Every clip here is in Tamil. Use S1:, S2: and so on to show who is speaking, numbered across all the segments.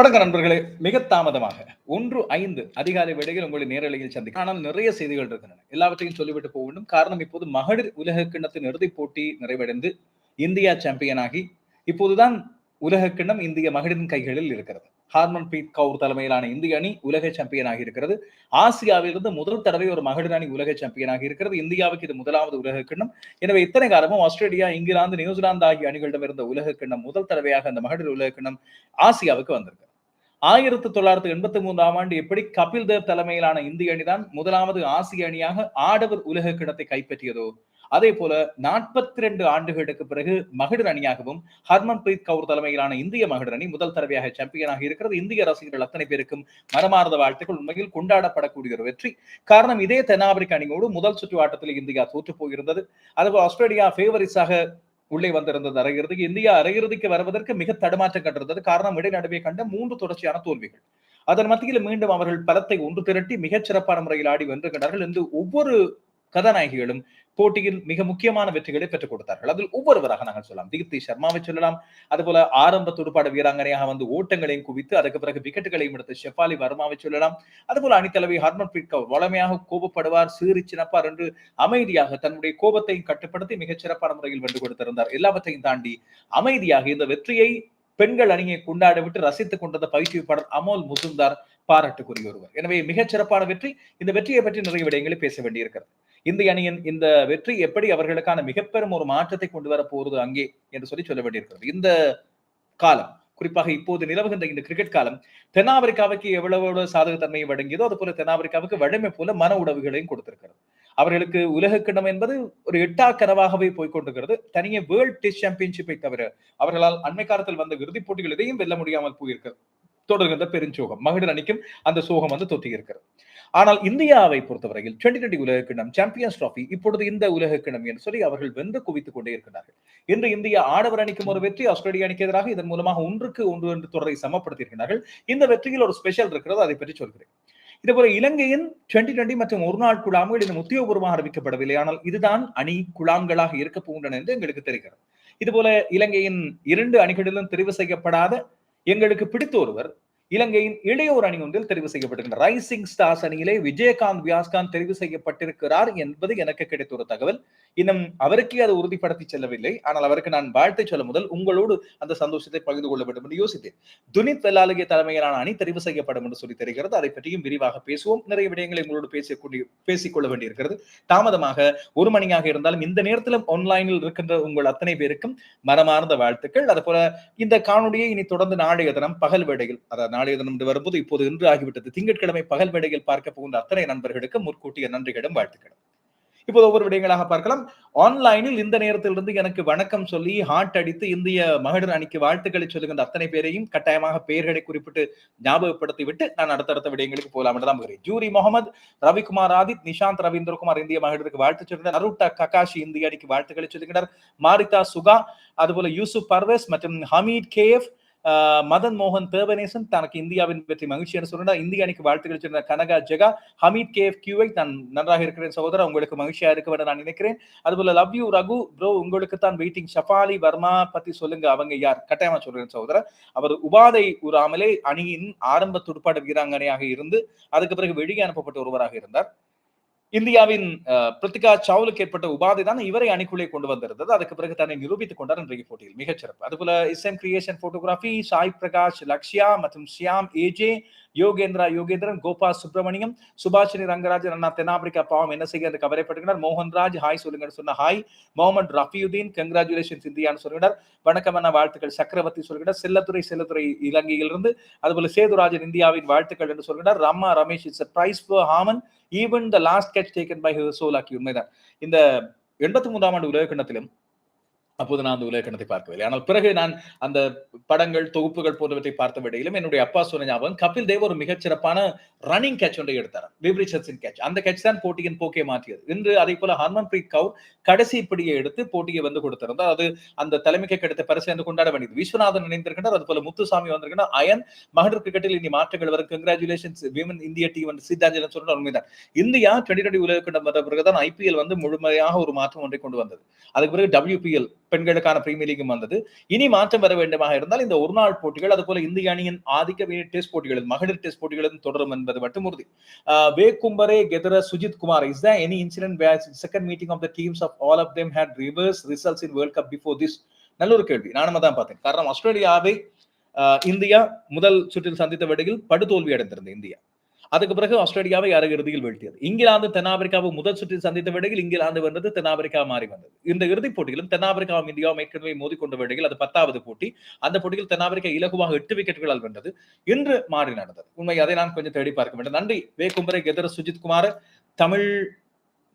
S1: வணக்க நண்பர்களே. மிக தாமதமாக. ஒன்று ஐந்து அதிகாலை வேளையில் உங்களை நேரலையில் சந்திக்க ஆனால் நிறைய செய்திகள் இருக்கின்றன. எல்லாவற்றையும் சொல்லிவிட்டு போக வேண்டும் காரணம் இப்போது மகளிர் உலக கிண்ணத்தின் இறுதிப் போட்டி நிறைவடைந்து இந்தியா சாம்பியனாகி இப்போதுதான் உலக கிண்ணம் இந்திய மகளிரின் கைகளில் இருக்கிறது. ஹார்மன் பீத் கவுர் தலைமையிலான இந்திய அணி உலக சாம்பியனாக இருக்கிறது. ஆசியாவிலிருந்து முதல் தடவை ஒரு மகளிர் அணி உலக சாம்பியனாக இருக்கிறது. இந்தியாவுக்கு இது முதலாவது உலக கிண்ணம். எனவே இத்தனை காலமும் ஆஸ்திரேலியா இங்கிலாந்து நியூசிலாந்து ஆகிய அணிகளிடம் இருந்த உலக கிண்ணம் முதல் தடவையாக அந்த மகளிர் உலக கிண்ணம் ஆசியாவுக்கு வந்திருக்கு. ஆயிரத்தி தொள்ளாயிரத்தி எண்பத்தி மூன்றாம் ஆண்டு எப்படி கபில் தேவ் தலைமையிலான இந்திய அணிதான் முதலாவது ஆசிய அணியாக ஆடவர் உலக கிணத்தை கைப்பற்றியதோ அதே போல நாற்பத்தி ரெண்டு ஆண்டுகளுக்கு பிறகு மகளிர் அணியாகவும் ஹர்மன் பிரீத் கவுர் தலைமையிலான இந்திய மகளிர் அணி முதல் தடவையாக சாம்பியனாக இருக்கிறது. இந்திய ரசிகர்கள் அத்தனை பேருக்கும் மனமார்ந்த வாழ்த்துக்கள். உண்மையில் கொண்டாடப்படக்கூடிய ஒரு வெற்றி. காரணம் இதே தென்னாப்பிரிக்க அணியோடு முதல் சுற்று ஆட்டத்தில் இந்தியா தோற்று போயிருந்தது. அதுபோல் ஆஸ்திரேலியா ஃபேவரிஸாக உள்ளே வந்திருந்தது அரையிறுதிக்கு இந்தியா அரையிறுதிக்கு வருவதற்கு மிக தடுமாற்றம் கண்டிருந்தது. காரணம் இடைநடுவே கண்ட மூன்று தொடர்ச்சியான தோல்விகள். அதன் மத்தியில் மீண்டும் அவர்கள் பலத்தை ஒன்று திரட்டி மிகச் சிறப்பான முறையில் ஆடி வென்றுகின்றார்கள் என்று ஒவ்வொரு கதாநாயகிகளும் போட்டியில் மிக முக்கியமான வெற்றிகளை பெற்றுக் கொடுத்தார்கள். அதில் ஒவ்வொருவராக நாங்கள் சொல்லலாம். தீப்தி சர்மாவை சொல்லலாம். அதுபோல ஆரம்ப துடுப்பாட வீராங்கனையாக வந்து ஓட்டங்களையும் குவித்து அதுக்கு பிறகு விக்கெட்டுகளையும் எடுத்த ஷெஃபாலி வர்மாவை சொல்லலாம். அதுபோல அணித்தலைவி ஹர்மன் பிரீத் கவுர் வளமையாக கோபப்படுவார் சீறி சின்னப்பார் என்று அமைதியாக தன்னுடைய கோபத்தையும் கட்டுப்படுத்தி மிகச் சிறப்பான முறையில் வென்று கொடுத்திருந்தார். எல்லாவற்றையும் தாண்டி அமைதியாக இந்த வெற்றியை பெண்கள் அணியை கொண்டாட விட்டு ரசித்துக் கொண்டத பயிற்சியாளர் அமோல் முசுந்தார் பாராட்டுக்குரிய ஒருவர். எனவே மிகச் சிறப்பான வெற்றி. இந்த வெற்றியை பற்றி நிறைய விடயங்களை பேச வேண்டியிருக்கிறது. இந்திய அணியின் இந்த வெற்றி எப்படி அவர்களுக்கான மிகப்பெரும் ஒரு மாற்றத்தை கொண்டு வர போறது அங்கே என்று சொல்லி சொல்ல வேண்டியிருக்கிறது. இந்த காலம் குறிப்பாக இப்போது நிலவுகின்ற இந்த கிரிக்கெட் காலம் தென்னாப்பிரிக்காவுக்கு எவ்வளவு சாதகத்தன்மையை வழங்கியதோ அது போல தென்னாப்பிரிக்காவுக்கு வலிமை போல மன உடவுகளையும் கொடுத்திருக்கிறது. அவர்களுக்கு உலக கிண்ணம் என்பது ஒரு எட்டா கனவாகவே போய்கொண்டிருக்கிறது தனியே வேர்ல்ட் டெஸ்ட் சாம்பியன்ஷிப்பை தவிர அவர்களால் அண்மை காலத்தில் வந்த இறுதிப் போட்டிகள் எதையும் வெல்ல முடியாமல் போயிருக்கிறது. தொடர்கின்ற பெருஞ்சோகம். மகளிர் அணிக்கும் அந்த சோகம் வந்து தொத்தி இருக்கிறது ஆனால் இந்தியாவை பொறுத்தவரையில் டுவெண்டி டுவெண்டி உலக கிண்ணம் சாம்பியன்ஸ் டிராஃபி இப்பொழுது இந்த உலக கிண்ணம் என்று சொல்லி அவர்கள் வென்று குவித்துக் கொண்டே இருக்கிறார்கள். இன்று இந்தியா ஆடவர் அணிக்கும் ஒரு வெற்றி ஆஸ்திரேலியா அணிக்கு எதிராக இதன் மூலமாக ஒன்றுக்கு ஒன்று என்று தொடரை சமப்படுத்தி இருக்கிறார்கள் இந்த வெற்றியில் ஒரு ஸ்பெஷல் இருக்கிறது அதை பற்றி சொல்கிறேன். இதுபோல இலங்கையின் டுவெண்டி டுவெண்டி மற்றும் ஒரு நாள் குழாம்கள் இன்னும் உத்தியோகபூர்வமாக அறிவிக்கப்படவில்லை. ஆனால் இதுதான் அணி குழாம்களாக இருக்க போகின்றன என்று எங்களுக்கு தெரிகிறது. இதுபோல இலங்கையின் இரண்டு அணிகளிலும் தெரிவு செய்யப்படாத எங்களுக்கு பிடித்த ஒருவர் இலங்கையின் இளையோர் அணி ஒன்றில் தெரிவு செய்யப்பட்டிருக்கிறார் ரைசிங் ஸ்டார்ஸ் அணியிலே விஜயகாந்த் வியாஸ்காந்த் தெரிவு செய்யப்பட்டிருக்கிறார் என்பது எனக்கு கிடைத்த ஒரு தகவல். இன்னும் அவருக்கே அது உறுதிப்படுத்தி செல்லவில்லை. ஆனால் அவருக்கு நான் வாழ்த்தை சொல்ல முதல் உங்களோடு அந்த சந்தோஷத்தை பகிர்ந்து கொள்ள வேண்டும் என்று யோசித்தேன். துனித் வெல்லாலகே தலைமையிலான அணி தெரிவு செய்யப்படும் என்று சொல்லி தெரிகிறது. அதை பற்றியும் விரிவாக பேசுவோம். நிறைய விடயங்களை உங்களோடு பேசக்கூடிய பேசிக்கொள்ள வேண்டியிருக்கிறது. தாமதமாக ஒரு மணியாக இருந்தாலும் இந்த நேரத்திலும் ஆன்லைனில் இருக்கின்ற உங்கள் அத்தனை பேருக்கும் மரமார்ந்த வாழ்த்துக்கள். அது போல இந்த காணொலியை இனி தொடர்ந்து நாளைய தினம் பகல் வேடையில் அதாவது நாளைய தினம் வரும்போது இப்போது இன்று ஆகிவிட்டது. திங்கட்கிழமை பகல் வேடையில் பார்க்க போகும் அத்தனை நண்பர்களுக்கு முற்கூட்டிய நன்றிகளும் வாழ்த்துக்களும். இப்போது ஒவ்வொரு விடயங்களாக பார்க்கலாம். ஆன்லைனில் இந்த நேரத்திலிருந்து எனக்கு வணக்கம் சொல்லி ஹார்ட் அடித்து இந்திய மகளிர் அணிக்கு வாழ்த்துக்களை சொல்லுகின்ற அத்தனை பேரையும் கட்டாயமாக பெயர்களை குறிப்பிட்டு ஞாபகப்படுத்தி விட்டு நான் அடுத்தடுத்த விடயங்களுக்கு போகலாம் என்றுதான் ஜூரி முகமது ரவிக்குமார் ஆதித் நிஷாந்த் ரவீந்திரகுமார் இந்திய மகளிருக்கு வாழ்த்து சொல்கிறார் அருட்டா ககாஷி இந்திய அணிக்கு வாழ்த்துக்களை சொல்லுகிறார் மாரிதா சுகா அதுபோல யூசுப் பர்வேஸ் மற்றும் ஹமீத் கேஎஃப் மதன் மோகன் தேவநேசன் தனக்கு இந்தியாவின் வெற்றி மகிழ்ச்சி என்று சொன்னார். இந்திய அணிக்கு வாழ்த்துக்கள் சொன்ன கனகா ஜெகா. ஹமீத் கே எஃப் கியூவை நான் நன்றாக இருக்கிறேன் சகோதரர் உங்களுக்கு மகிழ்ச்சியா இருக்க வேண்டும் நான் நினைக்கிறேன். அதுபோல லவ் யூ ரகு. ப்ரோ உங்களுக்கு தான் வெயிட்டிங். ஷஃபாலி வர்மா பத்தி சொல்லுங்க. அவங்க யார்? கட்டாயமா சொல்றேன் சகோதரர். அவர் உபாதை உறாமலே அணியின் ஆரம்ப துடுப்பாடு வீராங்கனையாக இருந்து அதுக்கு பிறகு வெளியே அனுப்பப்பட்ட ஒருவராக இருந்தார். இந்தியாவின் பிரித்திகா சவுலுக்கு ஏற்பட்ட உபாதை தான் இவரை அணிக்குள்ளே கொண்டு வந்திருந்தது. அதுக்கு பிறகு தன்னை நிரூபித்துக் கொண்டார் இன்றைய போட்டியில். மிகச்சிறப்பு. அதுபோல இஸ்எம் கிரியேஷன் போட்டோகிராஃபி சாய் பிரகாஷ் லக்ஷ்யா மற்றும் ஷியாம் ஏஜே யோகேந்திரா யோகேந்திரன் கோபால் சுப்பிரமணியம் சுபாஷினி ரங்கராஜன் அண்ணா தென்னாப்பிரிக்கா பாவம் என்ன செய்ய என்று கவலைப்பட்டுகிறார் மோகன்ராஜ் ஹாய் சொல்லுங்கன்னு சொன்ன ஹாய் முகமது ரஃபியுதீன் கங்க்ராச்சுலேஷன்ஸ் இந்தியான்னு சொல்கிறார் வணக்கம் அண்ணா வாழ்த்துக்கள். சக்கரவர்த்தி சொல்கிறார் செல்லத்துறை செல்லத்துறை இலங்கையிலிருந்து அதுபோல சேதுராஜன் இந்தியாவின் வாழ்த்துக்கள் என்று சொல்கிறார் ரம்மா Ramesh it's praise for Harman even the last catch taken by Solanki உண்மைதான். இந்த எண்பத்தி மூன்றாம் ஆண்டு உலக கிண்ணத்திலும் அப்போது நான் அந்த உலகத்தை பார்க்கவில்லை. ஆனால் பிறகு நான் அந்த படங்கள் தொகுப்புகள் போன்றவற்றை பார்த்த விடையிலும் என்னுடைய அப்பா சொன்ன ஞாபகம் கபில் தேவ் ஒரு மிகச்சிறப்பான ரன்னிங் கேட்ச் ஒன்றை எடுத்தார். விப்ரிச்சர்ஸின் கேட்ச் அந்த கேட்ச் தான் போட்டியின் போக்கே மாற்றியது. இன்று அதே போல ஹர்மன் பிரீத் கவுர் கடைசி பிடியை எடுத்து போட்டியை வந்து கொடுத்திருந்தார். அது அந்த தலைமைக்கு கிடைத்த பரிசு என்று கொண்டாட வேண்டியது. விஸ்வநாதன் இணைந்திருக்கிறார் அது போல முத்துசாமி வந்திருக்கிறார் அயன் மகளிர் கிரிக்கெட்டில் இனி மாற்றங்கள் வரும். கங்க்ராச்சுலேஷன்ஸ் விமன் இந்திய டீம் வந்து சீதாஞ்சலன் சொல்ற உண்மைதான். இந்தியா டுவெண்டி டுவெண்டி உலகக்கண்டம் வந்த பிறகுதான் ஐபிஎல் வந்து முழுமையாக ஒரு மாற்றம் ஒன்றை கொண்டு வந்தது. அதுக்கு பிறகு டபிள்யூபிஎல் பெண்களுக்கான பிரீமியர் லீகும் வந்தது. இனி மாற்றம் வர வேண்டுமாக இருந்தால் இந்த ஒரு நாள் போட்டிகள் அதுபோல இந்திய அணியின் ஆதிக்க டெஸ்ட் போட்டிகளும் மகளிர் டெஸ்ட் போட்டிகளும் தொடரும் என்பது மட்டும் உறுதி வேகும்பரே கெதர Sujith Kumar is the any incident second meeting of the teams of all of them had reverse results in World Cup before this நல்ல ஒரு கேள்வி. நானும் தான் பார்த்தேன். காரணம் ஆஸ்திரேலியாவை இந்தியா முதல் சுற்றில் சந்தித்த வேடையில் படுதோல்வி அடைந்திருந்த இந்தியா. அதுக்கு பிறகு ஆஸ்திரேலியாவை அரை இறுதியில் வீழ்த்தியது. இங்கிலாந்து தென்னாப்பிரிக்காவை முதல் சுற்றில் சந்தித்த வேடையில் இங்கிலாந்து வந்தது தென்னாப்பிரிக்கா மாறி வந்தது. இந்த இறுதிப் போட்டியிலும் தென்னாப்பிரிக்காவும் இந்தியாவும் ஏற்கனவே மோதிக்கொண்ட வேடையில் அது பத்தாவது போட்டி. அந்த போட்டியில் தென்னாப்பிரிக்கா இலகுவாக எட்டு விக்கெட்டுகளால் வென்றது. இன்று மாறி நடந்தது. உண்மை அதை நான் கொஞ்சம் தேடி பார்க்க வேண்டும். நன்றி. வே. கும்பரை கெதர சுஜித் குமார். தமிழ்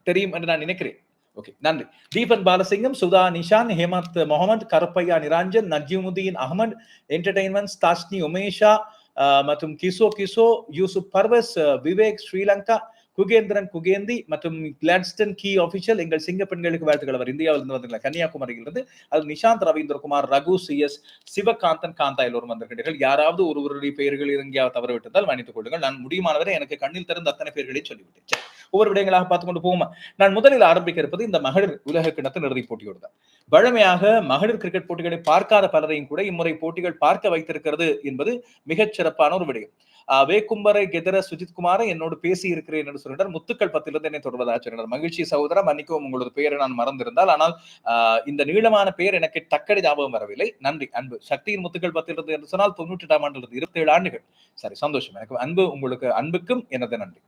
S1: தெரியும் என்று நான் நினைக்கிறேன். ஓகே நன்றி. தீபன் பாலசிங்கம் சுதா நிஷான் ஹேமந்த் முகமது கருப்பையா நிராஞ்சன் நஜீமுதீன் அகமது என்டர்டைன்மெண்ட்ஸ் தாஷ்னி உமேஷா மற்றும் கிசோ கிசோ யூசுப் பர்வஸ் விவேக் ஸ்ரீலங்கா குகேந்திரன் குகேந்தி மற்றும் கிளாட்ஸ்டன் கீ ஆபிஷியல் எங்கள் சிங்க பெண்களுக்கு வாழ்த்துக்கள். அவர் இந்தியாவில் இருந்து வந்திருக்கலாம் கன்னியாகுமரியிலிருந்து. அது நிஷாந்த் ரவீந்திரகுமார் ரகு சி. எஸ். சிவகாந்தன் காந்தா எல்லோரும் வந்திருக்கிறீர்கள் யாராவது ஒருவருடைய பெயர்கள் எங்கேயாவது தவறவிட்டதால் மன்னித்துக் கொள்ளுங்கள். நான் முடியுமானவரை எனக்கு கண்ணில் திறந்த அத்தனை பேர்களை சொல்லிவிட்டேன். ஒவ்வொரு விடயங்களாக பார்த்து கொண்டு போகுமா நான் முதலில் ஆரம்பிக்க இருப்பது இந்த மகளிர் உலக கிண்ணத்தின் இறுதிப் போட்டியோடு தான். வழமையாக மகளிர் கிரிக்கெட் போட்டிகளை பார்க்காத பலரையும் கூட இம்முறை போட்டிகள் பார்க்க வைத்திருக்கிறது என்பது மிகச் சிறப்பான ஒரு விடயம். வேக்கும்பரை கெதர சுஜித் குமாரை என்னோடு பேசி இருக்கிறேன் என்று சொல்லிட்டார் முத்துக்கள் பத்திலிருந்து என்னை தொடர்வதாக சொன்னார். மகிழ்ச்சி சகோதரம் மன்னிக்கவும் உங்களது பெயரை நான் மறந்திருந்தால். ஆனால் இந்த நீளமான பெயர் எனக்கு டக்கடி ஞாபகம் வரவில்லை. நன்றி. அன்பு. சக்தியின் முத்துக்கள் பத்திலிருந்து என்று சொன்னால் தொண்ணூற்றி எட்டாம் ஆண்டு இருபத்தி ஏழு ஆண்டுகள். சரி சந்தோஷம். எனக்கு அன்பு உங்களுக்கு அன்புக்கும் எனது நன்றி.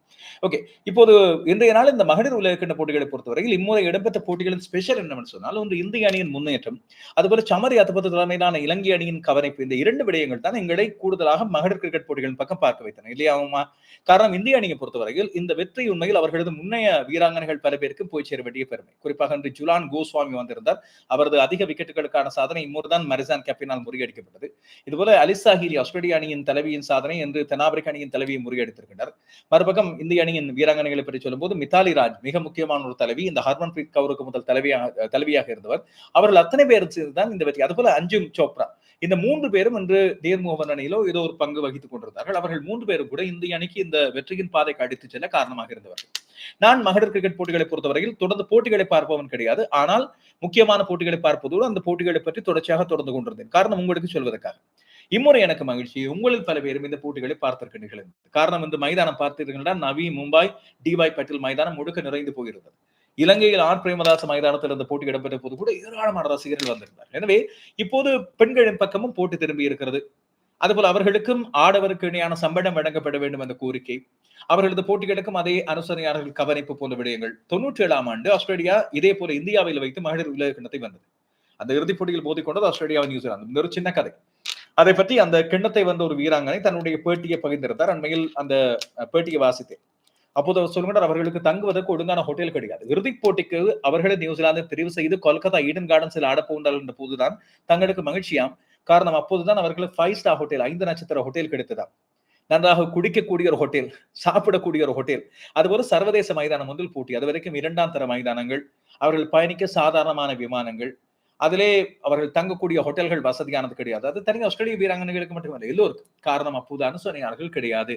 S1: ஓகே. இப்போது இன்றைய நாள் இந்த மகளிர் உலகக்கிண்ண போட்டிகளை பொறுத்தவரையில் இம்முறை இடம்பெற்ற போட்டிகளின் ஸ்பெஷல் என்னவென்று சொன்னால் ஒன்று இந்திய அணியின் முன்னேற்றம் அதுபோல சமரி அத்தப்பத்து தலைமையிலான இலங்கை அணியின் கவனிப்பு. இந்த இரண்டு விடயங்கள் தான் எங்களை கூடுதலாக மகளிர் கிரிக்கெட் போட்டிகளின் பக்கம் பார்க்க வைத்தன இல்லையாவுமா காரணம் இந்திய அணியை பொறுத்தவரையில் இந்த வெற்றி உண்மையில் அவர்களது முன்னைய வீராங்கனைகள் பல பேருக்கு போய் சேர வேண்டிய பெருமை. குறிப்பாக இன்று ஜுலான் கோஸ்வாமி வந்திருந்தார். அவரது அதிக விக்கெட்டுகளுக்கான சாதனை இம்முறைதான் மரிசான் கேப்பினால் முறியடிக்கப்பட்டது. இதுபோல அலிசா ஹீலி ஆஸ்திரேலிய அணியின் தலைவியின் சாதனை என்று தென்னாப்பிரிக்க அணியின் தலைவியை முறியடித்திருக்கின்றனர் மறுபக்கம் இந்திய அணியின் வீராங்கனைகளை பற்றி சொல்லும்போது மித்தாலி ராஜ் மிக முக்கியமான ஒரு தலைவி இந்த ஹர்மன் பிரீத் கவுருக்கு முதல் தலைவியாக தலைவியாக இருந்தவர். அவர்கள் அத்தனை பேர் தான் இந்த வெற்றி அதுபோல அஞ்சும் சோப்ரா இந்த மூன்று பேரும் இன்று நேர்முகவன் அணியிலோ ஏதோ ஒரு பங்கு வகித்துக் கொண்டிருந்தார்கள். அவர்கள் மூன்று பேரும் கூட இந்திய அணிக்கு இந்த வெற்றியின் பாதைக்கு அடித்துச் செல்ல காரணமாக இருந்தவர்கள். நான் மகளிர் கிரிக்கெட் போட்டிகளை பொறுத்தவரையில் தொடர்ந்து போட்டிகளை பார்ப்பவன் கிடையாது. ஆனால் முக்கியமான போட்டிகளை பார்ப்பதோடு அந்த போட்டிகளை பற்றி தொடர்ச்சியாக தொடர்ந்து கொண்டிருந்தேன். காரணம் உங்களுக்கு சொல்வதற்காக. இம்முறை எனக்கு மகிழ்ச்சி. உங்களில் பல பேரும் இந்த போட்டிகளை பார்த்திருக்கின்றீர்கள் காரணம் இந்த மைதானம் பார்த்தீர்கள் நவி மும்பாய் டிவாய் பட்டில் மைதானம் முழுக்க நிறைந்து போயிருந்தது. இலங்கையில் ஆர் பிரேமதாச மைதானத்தில் இருந்த போட்டி இடம்பெற்ற போது கூட ஏராளமான ரசிகர்கள் வந்திருந்தார் எனவே இப்போது பெண்களின் பக்கமும் போட்டி திரும்பி இருக்கிறது. அதுபோல் அவர்களுக்கும் ஆடவருக்கு இணையான சம்பளம் வழங்கப்பட வேண்டும் என்ற கோரிக்கை. அவர்களது போட்டிகளுக்கும் அதே அனுசரணையாளர்கள் கவனிப்பு போன்ற விடயங்கள். தொன்னூற்றி ஏழாம் ஆண்டு ஆஸ்திரேலியா இதே போல இந்தியாவில் வைத்து மகளிர் உலக கிண்ணத்தை வந்தது அந்த இறுதிப் போட்டியில் மோதிக்கொண்டது ஆஸ்திரேலியா நியூசிலாந்து. ஒரு சின்ன கதை. அதை பற்றி அந்த கிண்ணத்தை வந்த ஒரு வீராங்கனை தன்னுடைய பேட்டியை பகிர்ந்திருந்தார். அண்மையில் அந்த பேட்டியை வாசித்தேன். அப்போது அவர் சொல்லுகிறார் அவர்களுக்கு தங்குவதற்கு ஒழுங்கான ஹோட்டல் கிடையாது. இறுதிப் போட்டிக்கு அவர்களை நியூசிலாந்து தெரிவு செய்து கொல்கத்தா ஈடன் கார்டன்ஸில் ஆட என்ற போதுதான் தங்களுக்கு மகிழ்ச்சியாம். காரணம் அப்போதுதான் அவர்களுக்கு ஃபைவ் ஸ்டார் ஹோட்டல் ஐந்து நட்சத்திர ஹோட்டல் கிடைத்ததாம். நன்றாக குடிக்கக்கூடிய ஒரு ஹோட்டல் சாப்பிடக்கூடிய ஒரு ஹோட்டல் அதுபோல சர்வதேச மைதானம் ஒன்றில் போட்டி. அது வரைக்கும் இரண்டாம் தர மைதானங்கள் அவர்கள் பயணிக்க சாதாரணமான விமானங்கள். அதிலே அவர்கள் தங்கக்கூடிய ஹோட்டல்கள் வசதியானது கிடையாது. அது தனி ஆஸ்திரேலிய வீராங்கனைகளுக்கு மட்டுமல்ல எல்லோருக்கும். காரணம் அப்போது அனுசரணையாளர்கள் கிடையாது.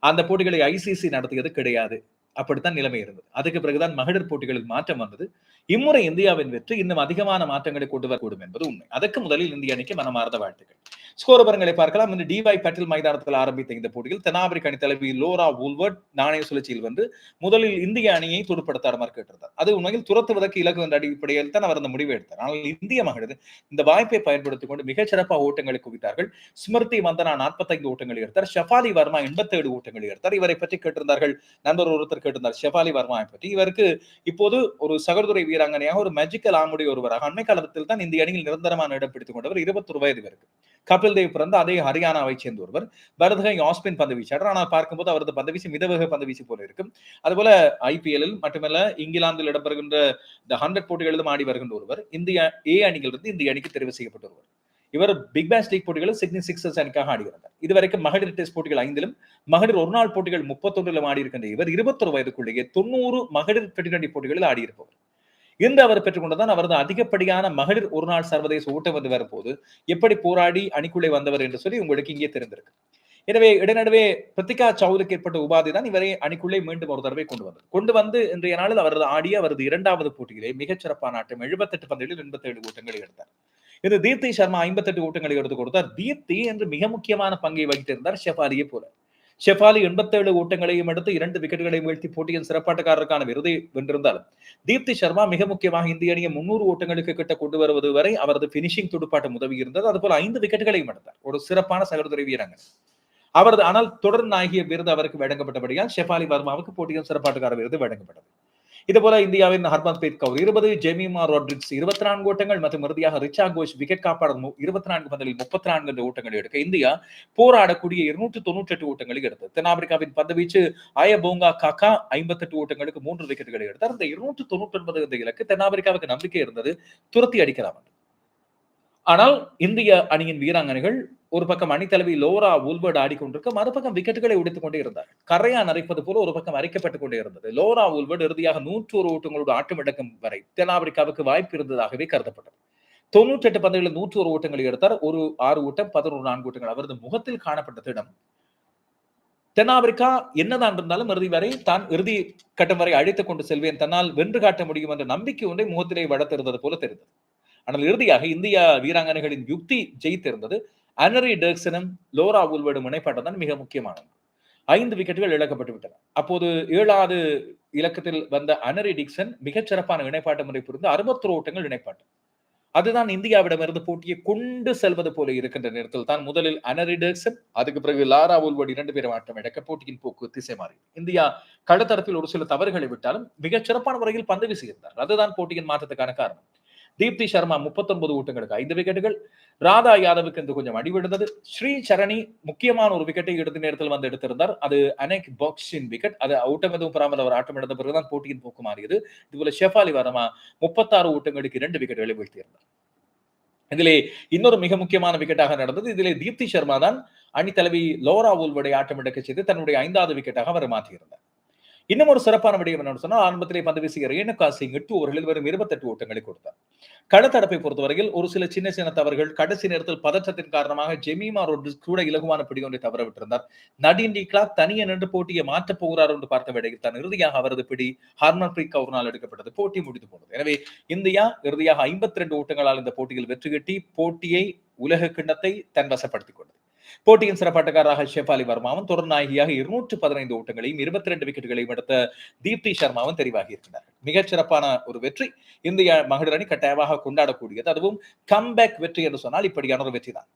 S1: அந்த போட்டிகளை ஐசிசி நடத்தியது கிடையாது. அப்படித்தான் நிலைமை இருந்தது. அதுக்கு பிறகுதான் மகளிர் போட்டிகளில் மாற்றம் வந்தது. இம்முறை இந்தியாவின் வெற்றி இன்னும் அதிகமான மாற்றங்களை கொண்டு வரக்கூடும் என்பது உண்மை. அதற்கு முதலில் இந்திய அணிக்கு மனமார்ந்த வாழ்த்துக்கள். ஸ்கோர் விவரங்களை பார்க்கலாம். இந்த டிவாய் பட்டில் மைதானத்தில் ஆரம்பித்த இந்த போட்டியில் தென்னாப்பிரிக்க அணி தலைவி லோரா வூல்வர்ட் நாணய சுழற்சியில் வந்து முதலில் இந்திய அணியை துடுப்படுத்தார் கேட்டிருந்தார். அது உண்மையில் துரத்துவதற்கு இலக்கு என்ற அடிப்படையில் தான் அவர் அந்த முடிவை எடுத்தார். ஆனால் இந்திய மகளிர் இந்த வாய்ப்பை பயன்படுத்திக் கொண்டு மிகச்சிறப்பாக ஓட்டங்களை குவித்தார்கள். ஸ்மிருதி மந்தனா நாற்பத்தைந்து ஓட்டங்களை எடுத்தார். ஷஃபாலி வர்மா எண்பத்தேழு ஓட்டங்களை எடுத்தார். இவரை பற்றி கேட்டிருந்தார்கள். நண்பர் ஒருத்தர் கேட்டிருந்தார். ஷெஃபாலி வர்மாவை பற்றி. இவருக்கு இப்போது ஒரு சகோதரி வீராங்கனையாக ஒரு மேஜிக்கல் ஆமுடைய ஒருவராக அண்மை காலத்தில் தான் இந்த அணியில் நிரந்தரமான இடம் பிடித்துக் கொண்டவர். இருபத்தொரு வயது பேருக்கு கபில் தேவ் பிறந்த அதே ஹரியானாவை சேர்ந்த ஒருவர். பரதகை ஆஸ்பின் பந்து வீச்சாளர். ஆனால் பார்க்கும்போது அவரது பந்து வீசி மிதவக பந்து வீசி போல இருக்கும். அதுபோல ஐபிஎல்லில் மட்டுமல்ல இங்கிலாந்தில் இடம்பெறுகின்ற இந்த ஹண்ட்ரட் போட்டிகளிலும் ஆடி வருகின்ற ஒருவர். இந்திய ஏ அணியிலிருந்து இந்திய அணிக்கு தெரிவு செய்யப்பட்ட ஒருவர். இவர் பிக் பேஷ் லீக் போட்டிகளில் சிட்னி சிக்ஸர்ஸ் அணிக்காக ஆடுகிறார் இதுவரைக்கும் மகளிர் டெஸ்ட் போட்டிகள் ஐந்திலும் மகளிர் ஒரு நாள் போட்டிகள் முப்பத்தொன்றிலும் ஆடி இருக்கின்ற இவர் இருபத்தொரு வயதுக்குள்ளேயே தொண்ணூறு மகளிர் டி டுவெண்டி போட்டிகளில் ஆடியிருப்பவர். இன்று அவர் பெற்றுக்கொண்டதான் அவரது அதிகப்படியான மகளிர் ஒரு நாள் சர்வதேச ஓட்டம் வந்து வரும்போது எப்படி போராடி அணிக்குள்ளே வந்தவர் என்று சொல்லி உங்களுக்கு இங்கே தெரிந்திருக்கு. எனவே இடைநடுவே பிரத்திகா சவுலுக்கு ஏற்பட்ட உபாதி தான் இவரை அணிக்குள்ளே மீண்டும் ஒரு தடவை கொண்டு வந்தது. கொண்டு வந்து இன்றைய நாளில் அவரது ஆடிய அவரது இரண்டாவது போட்டியிலே மிகச்சிறப்பான ஆட்டம் எழுபத்தெட்டு பந்தயங்களில் எண்பத்தி ஏழு ஓட்டங்களை எடுத்தார். இது தீப்தி சர்மா ஐம்பத்தெட்டு ஓட்டங்களை எடுத்து கொடுத்தார். தீப்தி என்று மிக முக்கியமான பங்கை வகித்திருந்தார் ஷெஃபாலியை போல. ஷெஃபாலி எண்பத்தேழு ஓட்டங்களையும் எடுத்து இரண்டு விக்கெட்டுகளையும் வீழ்த்தி போட்டியின் சிறப்பாட்டக்காரருக்கான விருதை வென்றிருந்தாலும் தீப்தி சர்மா மிக முக்கியமாக இந்திய அணியை முன்னூறு ஓட்டங்களுக்கு கிட்ட கொண்டு வருவது வரை அவரது பினிஷிங் துடுப்பாட்டம் உதவி இருந்தது அதுபோல ஐந்து விக்கெட்டுகளையும் எடுத்தார். ஒரு சிறப்பான சகோதரி வீரங்க அவரது ஆனால் தொடர் நாயகிய விருது அவருக்கு வழங்கப்பட்டபடியால் ஷெஃபாலி வர்மாவுக்கு போட்டியின் சிறப்பாட்டுக்காரர் விருது வழங்கப்பட்டது. இதுபோல இந்தியாவின் ஹர்மன் பிரீத் கவுர் இருபது ஜெமிமா ராட்ரிக்ஸ் இருபத்தி நான்கு ஓட்டங்கள் மற்றும் இறுதியாக ரிச்சா கோஷ் விக்கெட் காப்பாளர் இருபத்தி நான்கு பந்தலில் முப்பத்தி நான்கு என்ற ஓட்டங்கள் எடுக்க இந்தியா போராடக்கூடிய இருநூற்று தொண்ணூற்றி எட்டு ஓட்டங்களை எடுத்தது தென்னாப்பிரிக்காவின் பந்துவீச்சு அயபோங்கா காக்கா ஐம்பத்தி எட்டு ஓட்டங்களுக்கு மூன்று விக்கெட்டுகளை எடுத்தார். இந்த இருநூற்று தொண்ணூற்றி ஒன்பது இந்த இலக்கு தென்னாப்பிரிக்காவுக்கு நம்பிக்கை இருந்தது துரத்தி அடிக்கலாம் ஆனால் இந்திய அணியின் வீராங்கனைகள் ஒரு பக்கம் அணித்தலைவி லோரா உல்வர்ட் ஆடிக்கொண்டிருக்க மறுபக்கம் விக்கெட்டுகளை உடைத்துக் கொண்டே இருந்தார். கரையா நரைப்பது போல ஒரு பக்கம் அரைக்கப்பட்டுக் கொண்டே இருந்தது. லோரா உல்வர்ட் இறுதியாக நூற்று ஒரு ஓட்டங்களோடு ஆட்டம் வரை தென்னாப்பிரிக்காவுக்கு வாய்ப்பு இருந்ததாகவே கருதப்பட்டது. தொண்ணூற்றி எட்டு பந்துகளில் நூற்று ஒரு ஓட்டங்களை எடுத்தார். ஒரு ஆறு ஓட்டம் பதினொரு நான்கு ஓட்டங்கள். அவரது முகத்தில் காணப்பட்ட திடம். தென்னாப்பிரிக்கா என்னதான் இருந்தாலும் இறுதி வரை தான் இறுதி கட்டம் வரை அழைத்துக் கொண்டு செல்வேன். தன்னால் வென்று காட்ட முடியும் என்ற நம்பிக்கை ஒன்றை முகத்திலே வளர்த்திருந்தது போல தெரிந்தது. ஆனால் இறுதியாக இந்திய வீராங்கனைகளின் யுக்தி ஜெயித்திருந்தது. அனரி டெர்க்சனும் லோரா உல்வடும் முனைப்பாட்டம் தான் மிக முக்கியமானது. ஐந்து விக்கெட்டுகள் இழக்கப்பட்டு விட்டன. அப்போது ஏழாவது இலக்கத்தில் வந்த அனரி டிக்சன் மிகச் சிறப்பான இணைப்பாட்ட முறை புரிந்து அறுபத்தொரு ஓட்டங்கள் இணைப்பாட்டம். அதுதான் இந்தியாவிடமிருந்து போட்டியை கொண்டு செல்வது போல இருக்கின்ற நேரத்தில் தான் முதலில் அனரி டெர்க்சன் அதுக்கு பிறகு லாரா உல்வட் இரண்டு பேரும் ஆட்டம் இழக்க போட்டியின் போக்கு திசை மாறி. இந்தியா கடத்தரத்தில் ஒரு சில தவறுகளை விட்டாலும் மிகச் சிறப்பான முறையில் பந்து வீசியிருந்தார். அதுதான் போட்டியின் மாற்றத்துக்கான காரணம். தீப்தி சர்மா முப்பத்தொன்பது ஓட்டங்களுக்கு ஐந்து விக்கெட்டுகள் ராதா யாதவுக்கு இந்த கொஞ்சம் அடிவிடுந்தது ஸ்ரீ சரணி முக்கியமான ஒரு விக்கெட்டை எடுத்த நேரத்தில் வந்து எடுத்திருந்தார். அது அனேக் பாக்ஸின் விக்கெட் அது அவுட்டம் எதுவும் பெறாமல் அவர் ஆட்டம் எடுத்த பிறகுதான் போட்டியின் போக்கு மாறியது. இதுபோல ஷெஃபாலி வர்மா முப்பத்தாறு ஓட்டங்களுக்கு இரண்டு விக்கெட்டுகளை வீழ்த்தியிருந்தார். இதிலே இன்னொரு மிக முக்கியமான விக்கெட்டாக நடந்தது. இதிலே தீப்தி சர்மா தான் அணி தலைவி லோரா உல்வடை ஆட்டம் எடுக்க செய்து தன்னுடைய ஐந்தாவது விக்கெட்டாக அவர் மாற்றியிருந்தார். இன்னும் ஒரு சிறப்பான விடயம் என்னன்னு சொன்னா ஆரம்பத்திலே பந்து வீசிய ரேணுகா சிங் எட்டு ஓவர்களில் வெறும் இருபத்தெட்டு ஓட்டங்களை கொடுத்தார். களத்தடப்பை பொறுத்தவரையில் ஒரு சில சின்ன சின்ன தவறுகள் கடைசி நேரத்தில் பதற்றத்தின் காரணமாக ஜெமீமா ரோடு கூட இலகுவான பிடி ஒன்றை தவற விட்டிருந்தார். நடின் டி கிளாக் தனியே நின்று போட்டியை மாற்றப் போகிறார் என்று பார்த்த விடையில் தான் இறுதியாக அவரது பிடி ஹர்மன் கவுர்னால் எடுக்கப்பட்டது. போட்டி முடிந்து போனது. எனவே இந்தியா இறுதியாக ஐம்பத்தி ரெண்டு ஓட்டங்களால் இந்த போட்டியில் வெற்றி கட்டி போட்டியை உலக கிண்ணத்தை தன்வசப்படுத்திக் கொண்டது. போட்டியின் சிறப்பாட்டக்காரராக ஷெஃபாலி வர்மாவும் தொடர் நாயகியாக இருநூற்று பதினைந்து ஓட்டங்களையும் இருபத்தி ரெண்டு விக்கெட்டுகளையும் எடுத்த தீப்தி சர்மாவும் தெரிவாகி இருக்கிறார் மிகச் சிறப்பான ஒரு வெற்றி இந்திய மகளிர் அணி கட்டாயமாக கொண்டாடக்கூடியது. அதுவும் கம்பேக் வெற்றி என்று சொன்னால் இப்படியான ஒரு வெற்றி தான்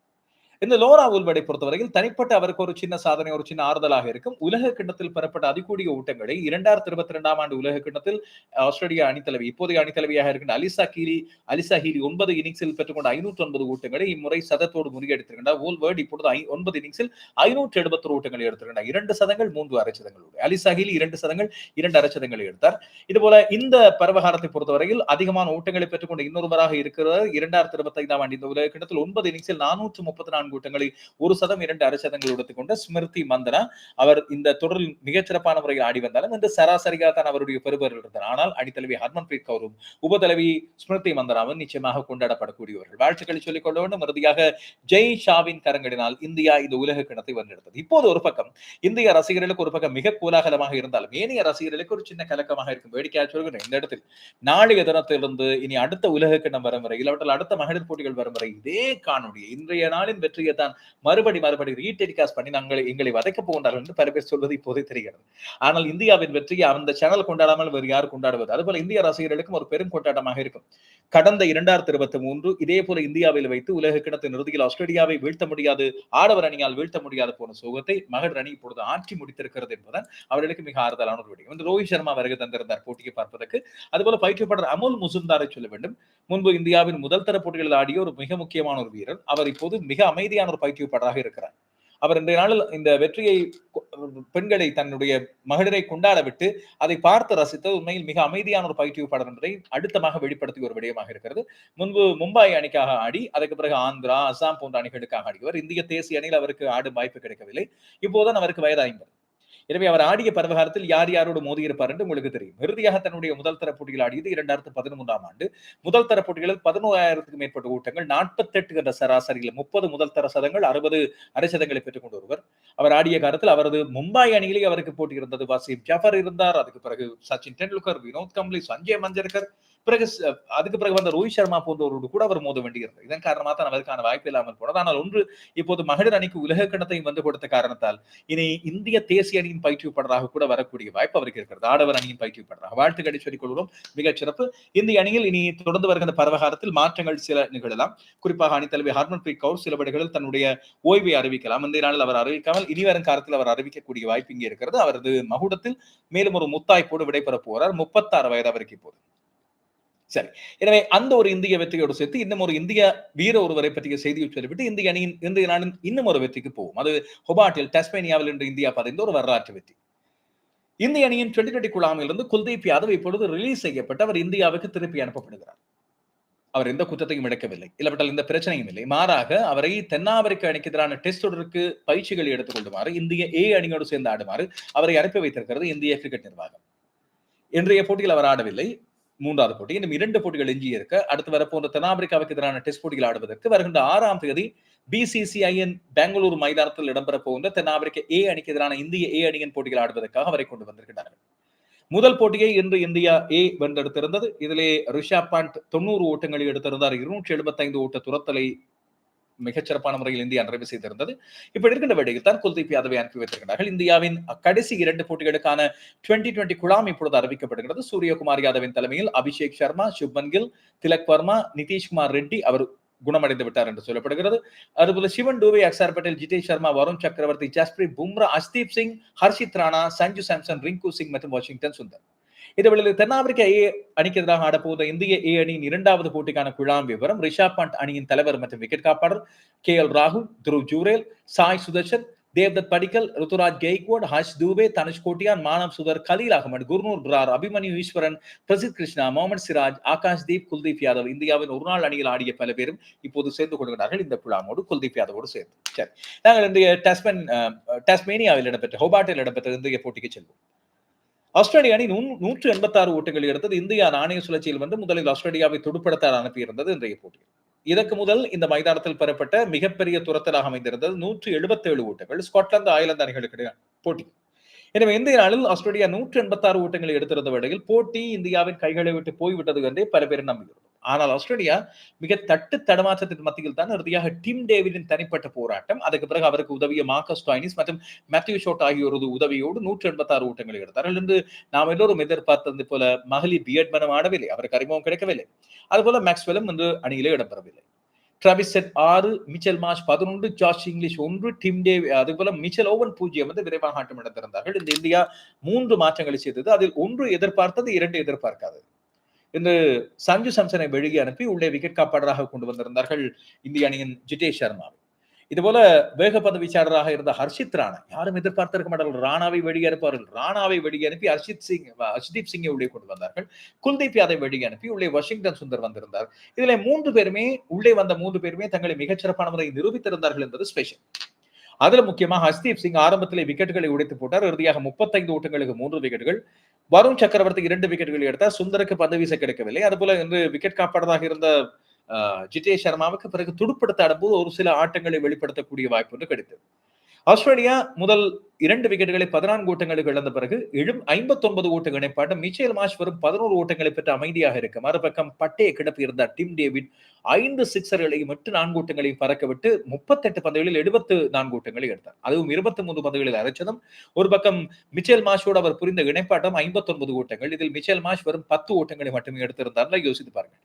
S1: இந்த லோரா உள்படை பொறுத்தவரையில் தனிப்பட்ட அவருக்கு ஒரு சின்ன சாதனை ஒரு சின்ன ஆறுதலாக இருக்கும். உலக கிண்ணத்தில் பெறப்பட்ட அதிகூடிய ஊட்டங்களை இரண்டாயிரத்தி இருபத்தி ரெண்டாம் ஆண்டு உலக கிண்ணத்தில் ஆஸ்திரேலியா அணித்தலைவி இப்போதைய அணித்தலைவியாக இருக்கின்ற அலிசா கீரி அலிசா ஹீரி ஒன்பது இன்னிங்ஸில் பெற்றுக்கொண்ட ஐநூற்றி ஒன்பது ஊட்டங்களை இம்முறை சதத்தோடு முறியடித்திருக்கின்றார். ஓல்வேர்ட் இப்பொழுது ஒன்பது இன்னிங்ஸில் ஐநூற்றி எழுபத்தொரு ஊட்டங்களை எடுத்திருக்கின்றார். இரண்டு சதங்கள் மூன்று அரைச்சதங்களோடு அலிசா ஹீலி இரண்டு சதங்கள் இரண்டு அரைச்சதங்களை எடுத்தார். இதுபோல இந்த பரவகாரத்தை பொறுத்தவரையில் அதிகமான ஊட்டங்களை பெற்றுக்கொண்ட இன்னொருவராக இருக்கிறார். இரண்டாயிரத்தி இருபத்தி ஐந்தாம் ஆண்டு இந்த உலக கிண்ணத்தில் ஒன்பது இன்னிங்ஸில் நானூற்று முப்பத்தி நான்கு கூட்டங்களில் ஒரு சதம் இரண்டு அரைசதங்கள் எடுத்துக்கொண்ட ஸ்மிருதி மந்தனா அவர் இந்த தொடரில் மிகச்சிறப்பான முறையில் ஆடி வந்தாலும் இந்த சராசரியாக தான் அவருடைய பெறுபவர்கள் இருந்தார். ஆனால் அடித்தலைவி ஹர்மன்பிரீத் கவுரும் உபதலைவி ஸ்மிருதி மந்தனாவும் நிச்சயமாக கொண்டாடப்படக்கூடியவர்கள். வாழ்த்துக்களை சொல்லிக் கொள்ள வேண்டும். இறுதியாக ஜெய் ஷாவின் கரங்களினால் இந்தியா இந்த உலக கிணத்தை வந்தெடுத்தது. இப்போது ஒரு பக்கம் இந்திய ரசிகர்களுக்கு ஒரு பக்கம் மிக கோலாகலமாக இருந்தாலும் ஏனைய ரசிகர்களுக்கு ஒரு சின்ன கலக்கமாக இருக்கும் வேடிக்கையாக சொல்கிறேன். இந்த இடத்தில் நாளைய தினத்திலிருந்து இனி அடுத்த உலக கிணம் வரும் வரை இல்லாவற்றில் அடுத்த மகளிர் போட்டிகள் வரும் வரை இதே காணொலி இன்றைய நாளின் வெற்றி வெற்றியை தான் மறுபடி மறுபடி ரீடெலிகாஸ்ட் பண்ணி நாங்கள் எங்களை வதைக்க போகின்றார்கள் என்று பல பேர் சொல்வது இப்போதே தெரிகிறது. ஆனால் இந்தியாவின் வெற்றியை அந்த சேனல் கொண்டாடாமல் வேறு யார் கொண்டாடுவது? அதுபோல இந்திய ரசிகர்களுக்கும் ஒரு பெரும் கொண்டாட்டமாக இருக்கும். கடந்த இரண்டாயிரத்தி இருபத்தி மூன்று இதே போல இந்தியாவில் வைத்து உலக கிணத்தின் இறுதியில் ஆஸ்திரேலியாவை வீழ்த்த முடியாது ஆடவர் அணியால் வீழ்த்த முடியாது போன சோகத்தை மகளிர் அணி இப்பொழுது ஆற்றி முடித்திருக்கிறது என்பதுதான் அவர்களுக்கு மிக ஆறுதலான ஒரு விடயம். இந்த ரோஹித் சர்மா வருகை தந்திருந்தார் போட்டியை பார்ப்பதற்கு. அதுபோல பயிற்சியாளர் அமுல் முசுந்தாரை சொல்ல வேண்டும். முன்பு இந்தியாவின் முதல் தர போட்டிகளில் ஆடிய ஒரு மிக முக்கியமான ஒரு வீரர். அவர் இப்போது மிக அமை அமைதியான ஒரு பயிற்றுவிப்பாளராக இருக்கிறார். அவர் இன்றைய நாளில் இந்த வெற்றியை பெண்களை தன்னுடைய மகளிரை கொண்டாட விட்டு அதை பார்த்து ரசித்த உண்மையில் மிக அமைதியான ஒரு பயிற்றுவிப்பாளர் என்பதை அடுத்தமாக வெளிப்படுத்திய ஒரு விடயமாக இருக்கிறது. முன்பு மும்பை அணிக்காக ஆடி அதுக்கு பிறகு ஆந்திரா அசாம் போன்ற அணிகளுக்காக ஆடியவர் இந்திய தேசிய அணியில் அவருக்கு ஆடும் வாய்ப்பு கிடைக்கவில்லை. இப்போதான் அவருக்கு வயது ஐம்பது. எனவே அவர் ஆடிய பருவகாலத்தில் யார் யாரோடு மோதியிருப்பார் என்று உங்களுக்கு தெரியும். இறுதியாக தன்னுடைய முதல் தர போட்டியில் ஆடியது இரண்டாயிரத்து பதிமூன்றாம் ஆண்டு. முதல் தர போட்டிகளில் பதினோராயிரத்துக்கு மேற்பட்ட ஓட்டங்கள் நாற்பத்தெட்டு என்ற சராசரியில் முப்பது முதல் தர சதங்கள் அறுபது அரைசதங்களை பெற்றுக் கொண்டு வருவர் அவர் ஆடிய காலத்தில் அவரது மும்பை அணியிலே அவருக்கு போட்டி இருந்தது வாசிம் ஜஃபர் இருந்தார். அதுக்கு பிறகு சச்சின் டெண்டுல்கர் வினோத் கம்லி சஞ்சய் மஞ்சர்கர் பிறகு அதுக்கு பிறகு வந்த ரோஹித் சர்மா போன்றவரோடு கூட அவர் மோத வேண்டியிருந்தது. இதன் காரணமாக தான் அவருக்கான வாய்ப்பு இல்லாமல் போனது. ஆனால் ஒன்று இப்போது மகளிர் அணிக்கு உலக கிணத்தையும் வந்து கொடுத்த காரணத்தால் இனி இந்திய தேசிய அணியின் பயிற்றுவிப்பாளராக கூட வரக்கூடிய வாய்ப்பு அவருக்கு இருக்கிறது. ஆடவர் அணியின் பயிற்றுவிப்பாளராக. வாழ்த்துக்களை சொல்லிக் கொள்வோம் மிகச் சிறப்பு. இந்திய அணியில் இனி தொடர்ந்து வருகின்ற பருவகாலத்தில் மாற்றங்கள் சில நிகழலாம். குறிப்பாக அணி ஹர்மன் பிரீத் கவுர் சில வேளைகளில் தன்னுடைய ஓய்வை அறிவிக்கலாம். இந்த நாளில் அவர் அறிவிக்காமல் இனி வரும் காலத்தில் அவர் அறிவிக்கக்கூடிய வாய்ப்பு இங்கே இருக்கிறது. அவரது மகுடத்தில் மேலும் ஒரு முத்தாய்ப்போடு விடைபெறப் போகிறார். முப்பத்தாறு வயது அவருக்கு இப்போது. சரி. எனவே அந்த ஒரு இந்திய வெற்றியோடு சேர்த்து இன்னும் ஒரு இந்திய வீர ஒருவரை பற்றிய செய்தியை சொல்லிவிட்டு இந்திய அணியின் இந்திய நாளின் இன்னும் ஒரு வெற்றிக்கு போவோம். அது ஹொபாட்டில் டஸ்மேனியாவில் இன்று இந்தியா பதிந்த ஒரு வரலாற்று வெற்றி. இந்திய அணியின் டுவெண்டி டுவெண்டி குழாமிலிருந்து குல்தீப் யாதவ் இப்பொழுது ரிலீஸ் செய்யப்பட்டு அவர் இந்தியாவுக்கு திருப்பி அனுப்பப்படுகிறார். அவர் எந்த குற்றத்தையும் இழக்கவில்லை இல்லாவிட்டால் இந்த பிரச்சனையும் இல்லை. மாறாக அவரை தென்னாப்பிரிக்க அணிக்கு எதிரான டெஸ்ட் தொடருக்கு பயிற்சிகள் எடுத்துக் கொள்ளுமாறு இந்திய ஏ அணியோடு சேர்ந்து ஆடுமாறு அவரை அனுப்பி வைத்திருக்கிறது இந்திய கிரிக்கெட் நிர்வாகம். இன்றைய போட்டியில் அவர் ஆடவில்லை. மூன்றாவது போட்டி. இன்னும் இரண்டு போட்டிகள் எஞ்சி இருக்க அடுத்து வரப்போன்ற தென்னாப்பிரிக்காவுக்கு எதிரான டெஸ்ட் போட்டிகள் ஆடுவதற்கு வருகின்ற ஆறாம் தேதி பிசிசிஐஎன் பெங்களூரு மைதானத்தில் இடம்பெற போகின்ற தென்னாப்பிரிக்க ஏ அணிக்கு எதிரான இந்திய ஏ அணியின் போட்டிகள் ஆடுவதற்காக அவரை கொண்டு வந்திருக்கிறார்கள் முதல் போட்டியை இன்று இந்தியா ஏ வென்றெடுத்திருந்தது. இதிலே ரிஷா பாண்ட் தொண்ணூறு ஓட்டங்களை எடுத்திருந்தார். இருநூற்றி எழுபத்தைந்து ஓட்ட துரத்தலை மிகச்சிறப்பான முறையில் இந்தியா நிறைவு செய்திருந்தது. இப்படி இருக்கின்ற வேளையில் தான் குல்தீப் யாதவை அனுப்பி வைத்திருக்கிறார்கள். இந்தியாவின் கடைசி இரண்டு போட்டிகளுக்கான டுவெண்டி டுவெண்டி குழாம் இப்பொழுது அறிவிக்கப்படுகிறது. சூரியகுமார் யாதவின் தலைமையில் அபிஷேக் சர்மா சுப்மன் கில் திலக் வர்மா நிதிஷ்குமார் ரெட்டி அவர் குணமடைந்து விட்டார் என்று சொல்லப்படுகிறது. அதுபோல சிவன் டூவே அக்சார் பட்டேல் ஜிதேஷ் சர்மா வருண் சக்கரவர்த்தி ஜஸ்பிரீத் பும்ரா அஸ்தீப் சிங் ஹர்ஷித் ராணா சஞ்சு சாம்சன் ரிங்கு சிங் மற்றும் வாஷிங்டன் சுந்தர். இதேவேளையில் தென்னாப்பிரிக்க ஏ அணிக்கு எதிராக ஆடப்போத இந்திய ஏ அணியின் இரண்டாவது போட்டிக்கான குழாம் விவரம். ரிஷாப் பண்ட் அணியின் தலைவர் மற்றும் விக்கெட் காப்பாளர் கே எல் ராகுல் துருவ் ஜூரேல் சாய் சுதர்ஷன் தேவ்தத் படிக்கல் ருத்துராஜ் கெய்க்வாட் ஹர்ஷ் தூபே தனுஷ் கோட்டியான் மானவ் சுதர் கலீல் அகமது குர்னூர் பிரார் அபிமன்யு ஈஸ்வரன் பிரசித் கிருஷ்ணா முகமது சிராஜ் ஆகாஷ் தீப் குல்தீப் யாதவ் இந்தியாவின் ஒரு நாள் அணியில் ஆடிய பல பேரும் இப்போது சேர்ந்து கொள்கிறார்கள் இந்த குழாமோடு குல்தீப் யாதவோடு சேர்ந்து. சரி நாங்கள் இன்றைய டஸ்மன் டஸ்மேனியாவில் இடம்பெற்ற ஹோபாட்டில் இடம்பெற்ற இந்திய போட்டிக்கு செல்வோம். ஆஸ்திரேலிய அணி நூற்று எண்பத்தாறு ஓட்டுகள் எடுத்தது இந்தியா நாணய சுழற்சியில் வந்து முதலில் ஆஸ்திரேலியாவை துடுப்படுத்த அனுப்பியிருந்தது இன்றைய போட்டியில் இதற்கு முதல் இந்த மைதானத்தில் பெறப்பட்ட மிகப்பெரிய துரத்தலாக அமைந்திருந்தது நூற்று எழுபத்தேழு ஓட்டங்கள் ஸ்காட்லாந்து அயர்லாந்து அணிகளுக்கு போட்டி. எனவே இந்திய நாளில் ஆஸ்திரேலியா நூற்று எண்பத்தாறு ஓட்டங்களை எடுத்திருந்த வேளையில் போட்டி இந்தியாவின் கைகளை விட்டு போய்விட்டது என்றே பல பேர் நம்புகிறோம். ஆனால் ஆஸ்திரேலியா மிக தட்டு தடமாற்றத்தின் மத்தியில் தான் இறுதியாக டிம் டேவிடின் தனிப்பட்ட போராட்டம். அதுக்கு பிறகு அவருக்கு உதவிய மார்க்கஸ் டாய்னிஸ் மற்றும் மேத்யூ ஷோட் ஆகியோரது உதவியோடு நூற்றி எண்பத்தாறு ஓட்டங்களை எடுத்தார்கள் என்று நாம் எல்லோரும் எதிர்பார்த்தது போல மகளி பியட்மனம் ஆடவில்லை. அவருக்கு அறிமுகம் கிடைக்கவில்லை. அதுபோல மேக்ஸ்வெலும் இன்று அணியிலே இடம்பெறவில்லை. டிராவிஸ் செட் ஆறு மிச்சல் மார்ச் பதினொன்று ஜார்ஜ் இங்கிலீஷ் ஒன்று டிம் டே அதுபோல மிச்சல் ஓவன் பூஜ்ஜியம் வந்து விரைவாக ஆட்டம் நடந்திருந்தார்கள் இந்த இந்தியா மூன்று மாற்றங்களை செய்தது. அதில் ஒன்று எதிர்பார்த்தது இரண்டு எதிர்பார்க்காதது. இன்று சஞ்சு சம்சனை வெளியே அனுப்பி உள்ளே விக்கெட் காப்பாளராக கொண்டு வந்திருந்தார்கள் இந்திய அணியின் ஜிதேஷ் சர்மா. இதுபோல வேகப்பந்து வீச்சாளராக இருந்த ஹர்ஷித் ராணா. யாரும் எதிர்பார்த்திருக்க மாட்டார்கள். ராணாவை வெளியே அனுப்பார்கள் ராணாவை வெளியே அனுப்பி ஹர்ஷித் சிங் ஹர்ஷ்தீப் சிங்கை உள்ளே கொண்டு வந்தார்கள். குல்தீப் யாதவ் வெளியே அனுப்பி உள்ளே வாஷிங்டன் சுந்தர் வந்திருந்தார். இதுல மூன்று பேருமே உள்ளே வந்த மூன்று பேருமே தங்களை மிகச்சிறப்பான முறையில் நிரூபித்திருந்தார்கள் என்பது ஸ்பெஷல் அதுல முக்கியமா ஹஸ்தீப் சிங் ஆரம்பத்திலே விக்கெட்டுகளை உடைத்து போட்டார். இறுதியாக முப்பத்தைந்து ஓட்டங்களுக்கு மூன்று விக்கெட்டுகள். வருண் சக்கரவர்த்தி இரண்டு விக்கெட்டுகள் எடுத்தார். சுந்தருக்கு பந்து வீச கிடைக்கவில்லை. அதுபோல இன்று விக்கெட் காப்பாளராக இருந்த ஆஹ், ஜிதேஷ் சர்மாவுக்கு பிறகு துடுப்படுத்த ஆடும்போது ஒரு சில ஆட்டங்களை வெளிப்படுத்தக்கூடிய வாய்ப்பு ஒன்று கிடைத்தது. ஆஸ்திரேலியா முதல் இரண்டு விக்கெட்டுகளை பதினான்கு ஓட்டங்களுக்கு இழந்த பிறகு எழும் ஐம்பத்தி ஒன்பது ஓட்ட இணைப்பாட்டம் மிச்சேல் மாஷ் வரும் பதினோரு ஓட்டங்களை பெற்று அமைதியாக இருக்கு. மறுபக்கம் பட்டையை கிடப்பு இருந்தார் டிம் டேவிட். ஐந்து சிக்ஸர்களையும் எட்டு நான்கு ஓட்டங்களையும் பறக்க விட்டு முப்பத்தெட்டு பந்துகளில் எழுபத்து நான்கு ஓட்டங்களை எடுத்தார். அதுவும் இருபத்தி மூன்று பந்துகளில் அரைச்சதும் ஒரு பக்கம் மிச்சேல் மாஷோடு அவர் புரிந்த இணைப்பாட்டம் ஐம்பத்தி ஒன்பது ஓட்டங்கள். இதில் மிச்சேல் மாஷ் வரும் பத்து ஓட்டங்களை மட்டுமே எடுத்திருந்தார் யோசித்து பாருங்க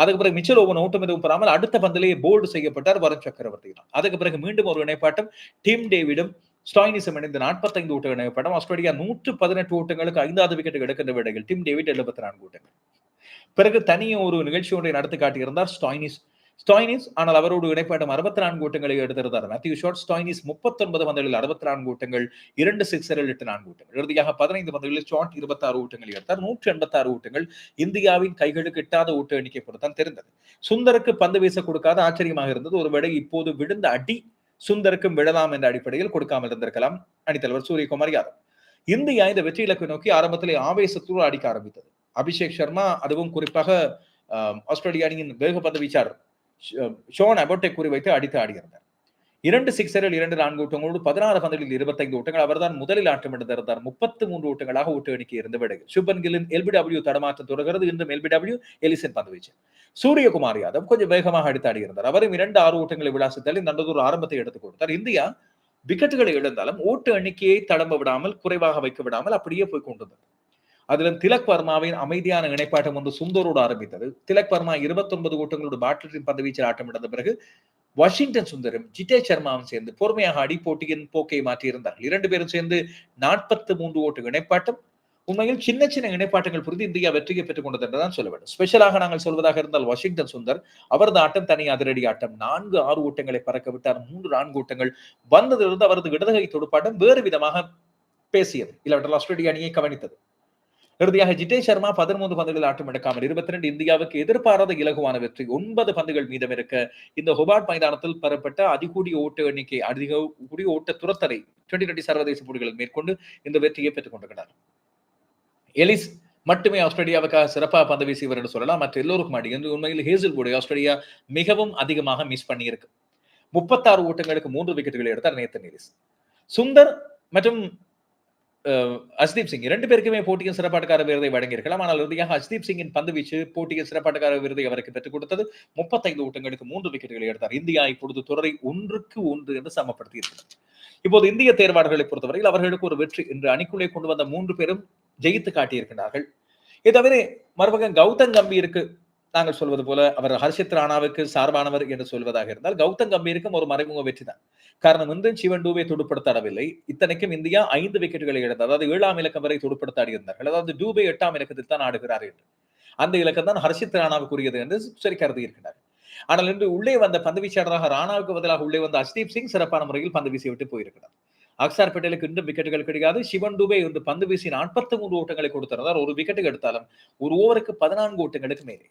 S1: அதுக்கு பிறகு மிச்சல் ஓவன் ஓட்டம் எதுவும் பெறாமல் அடுத்த பந்திலேயே போல்டு செய்யப்பட்டார் வருண் சக்கரவர்த்தி தான். அதுக்கு பிறகு மீண்டும் ஒரு இணைப்பாட்டம் டிம் டேவிடும் ஸ்டாயினிசம் இணைந்த நாற்பத்தைந்து ஓட்டங்கள் இணைப்பாட்டம் ஆஸ்திரேலியா நூற்று பதினெட்டு ஓட்டங்களுக்கு ஐந்தாவது விக்கெட் எடுக்கின்ற வேளையில் டிம் டேவிட் எழுபத்தி நான்கு ஓட்டங்கள். பிறகு தனியே ஒரு நிகழ்ச்சி ஒன்றை நடத்தி காட்டியிருந்தார் ஸ்டாயினிஸ் ஸ்டாயினிஸ் ஆனால் அவரோடு இணைப்பாட்டம் அறுபத்தி நான்கு ஓட்டங்களை எடுத்திருந்தார். மேத்யூ ஷார்ட் ஸ்டாயினிஸ் முப்பத்தொன்பது பந்துகளில் அறுபத்தி நான்கு ஓட்டங்கள் இரண்டு சிக்ஸரில் எட்டு நான்கு ஓட்டங்கள். இறுதியாக பதினைந்து பந்துகளில் ஷார்ட் இருபத்தி ஆறு ஓட்டங்களை எடுத்தார். நூற்றி எண்பத்தி ஆறு ஓட்டங்கள் இந்தியாவின் கைகளுக்கு எட்டாத ஓட்ட எண்ணிக்கை பொறுத்தான் தெரிந்தது. சுந்தருக்கு பந்து வீச கொடுக்காத ஆச்சரியமாக இருந்தது. ஒருவேளை இப்போது விழுந்த அடி சுந்தருக்கும் விழலாம் என்ற அடிப்படையில் கொடுக்காமல் இருந்திருக்கலாம். அணித்தலைவர் சூரியகுமார் யாதவ். இந்தியா இந்த வெற்றி இலக்கை நோக்கி ஆரம்பத்திலே ஆவேசத்தோடு அடிக்க ஆரம்பித்தது. அபிஷேக் சர்மா அதுவும் குறிப்பாக ஆஹ், ஆஸ்திரேலிய அணியின் வேகப்பந்து வீச்சாளர். ஷோன் அபோட்டை குறிவைத்து அடித்து ஆடியிருந்தார் இரண்டு சிக்ஸரில் இரண்டு நான்கு ஓட்டங்களோடு பதினாறு பந்துகளில் இருபத்தைந்து ஓட்டங்கள் அவர்தான் முதலில் ஆட்டமிட்டிருந்தார் முப்பத்தி மூன்று ஓட்டங்களாக ஓட்டு எண்ணிக்கை இருந்த விடுகிறது சுபன் கில்லின் எல்பிடபிள்யூ தடமாற்றம் தொடர்கிறது. இன்றும் எல்பிடபிள்யூ எலிசன் பந்து வீச்சு. சூரியகுமார் யாதவ் கொஞ்சம் வேகமாக அடித்து ஆடியிருந்தார் அவரும் இரண்டு ஆறு ஓட்டங்களை விளாசித்தால் நல்லதொரு ஆரம்பத்தை எடுத்துக் கொடுத்தார். இந்தியா விக்கெட்டுகளை இழந்தாலும் ஓட்டு எண்ணிக்கையை தடம்ப விடாமல் குறைவாக வைக்க விடாமல் அப்படியே போய் கொண்டிருந்தது. அதிலும் திலக் வர்மாவின் அமைதியான இணைப்பாட்டம் ஒன்று சுந்தரோடு ஆரம்பித்தது. திலக் வர்மா 29 ஓட்டங்களோடு பாட்டிலின் ஆட்டம் ஆட்டமிழந்த பிறகு வாஷிங்டன் சுந்தரும் ஜிதேஷ் சர்மாவும் சேர்ந்து பொறுமையாக அடி போட்டியின் போக்கை மாற்றியிருந்தார்கள். இரண்டு பேரும் சேர்ந்து நாற்பத்து மூன்று ஓட்டு இணைப்பாட்டம். உண்மையில் சின்ன சின்ன இணைப்பாட்டங்கள் புரிந்து இந்தியா வெற்றியை பெற்றுக் கொண்டது என்றுதான் சொல்ல வேண்டும். ஸ்பெஷலாக நாங்கள் சொல்வதாக இருந்தால் வாஷிங்டன் சுந்தர் அவரது ஆட்டம் தனி அதிரடி ஆட்டம். நான்கு ஆறு ஓட்டங்களை பறக்க விட்டார். மூன்று நான்கு ஓட்டங்கள் வந்ததிலிருந்து அவரது இடதுகை தொடுப்பாட்டம் வேறு விதமாக பேசியது. இல்லாவிட்டால் ஆஸ்திரேலிய அணியை கவனித்தது. இறுதியாக ஜிதேஷ் சர்மா பதிமூன்று பந்துகளில் ஆட்டம் எடுக்காமல் இருபத்தி ரெண்டு இந்தியாவுக்கு எதிர்பாராத இலகுவான வெற்றி ஒன்பது பந்துகள் மீதம் இருக்க இந்த ஹொபார்ட் மைதானத்தில் பெறப்பட்ட அதிகூடிய ஓட்ட எண்ணிக்கை அதிக கூடிய ஓட்ட துரத்தரை டுவெண்டி டுவெண்டி சர்வதேச போட்டிகளில் மேற்கொண்டு இந்த வெற்றியை பெற்றுக் கொண்டிருக்கிறார். எலிஸ் மட்டுமே ஆஸ்திரேலியாவுக்காக சிறப்பாக பந்து வீசியவர் என்று சொல்லலாம். மற்ற எல்லோருக்கும் அடிக்கிறது உண்மையில் ஹேசில் ஹேசில்வுட் ஆஸ்திரேலியா மிகவும் அதிகமாக மிஸ் பண்ணியிருக்கு. முப்பத்தாறு ஓட்டங்களுக்கு மூன்று விக்கெட்டுகளை எடுத்தார் நேத்தன் எலிஸ். சுந்தர் மற்றும் அஸ்தீப் சிங். இரண்டு பேருக்குமே போட்டியின் சிறப்பாட்டுக்கார விருதை வழங்கியிருக்கலாம். ஆனால் இறுதியாக அஸ்தீப் சிங்கின் பந்து வீச்சு போட்டியின் சிறப்பாட்டுக்கார விருதை அவருக்கு பெற்றுக் கொடுத்தது முப்பத்தைந்து ஓட்டங்களுக்கு மூன்று விக்கெட்டுகளை எடுத்தார். இந்தியா இப்பொழுது தொடரை ஒன்றுக்கு ஒன்று என்று சமப்படுத்தி இருக்கிறது இப்போது இந்திய தேர்வாளர்களை பொறுத்தவரையில் அவர்களுக்கு ஒரு வெற்றி இன்று அணிக்குள்ளே கொண்டு வந்த மூன்று பேரும் ஜெயித்து காட்டியிருக்கிறார்கள். இதை தவிர மறுபக்கம் கௌதம் கம்பீருக்கு நாங்கள் சொல்வது போல அவர் ஹர்ஷித் ராணாவுக்கு சார்பானவர் என்று சொல்வதாக இருந்தால் கௌதம் கம்பீருக்கும் ஒரு மறைமுக வெற்றி தான் காரணம் வந்து சிவன் டூவை துடுப்படுத்தாடவில்லை. இத்தனைக்கும் இந்தியா ஐந்து விக்கெட்டுகளை இழந்தது. அதாவது ஏழாம் இலக்கம் வரை துடுப்படுத்த ஆடியிருந்தார்கள் அதாவது டூபே எட்டாம் இலக்கத்தில் தான் ஆடுகிறார் என்று. அந்த இலக்கம் தான் ஹர்ஷித் ராணாவுக்குரியது என்று சரி கருதி இருக்கிறார் ஆனால் இன்று உள்ளே வந்த பந்து வீச்சாளராக ராணாவுக்கு பதிலாக உள்ளே வந்த அஸ்தீப் சிங் சிறப்பான முறையில் பந்து வீசி விட்டு போயிருக்கிறார். அக்சார் பட்டேலுக்கு இன்றும் விக்கெட்டுகள் கிடைக்காது சிவன் டூபே இன்று பந்து வீசி நாற்பத்தி மூன்று ஓட்டங்களை கொடுத்திருந்தார். ஒரு விக்கெட்டுக்கு எடுத்தாலும் ஒரு ஓவருக்கு பதினான்கு ஓட்டங்களுக்கு மேலே.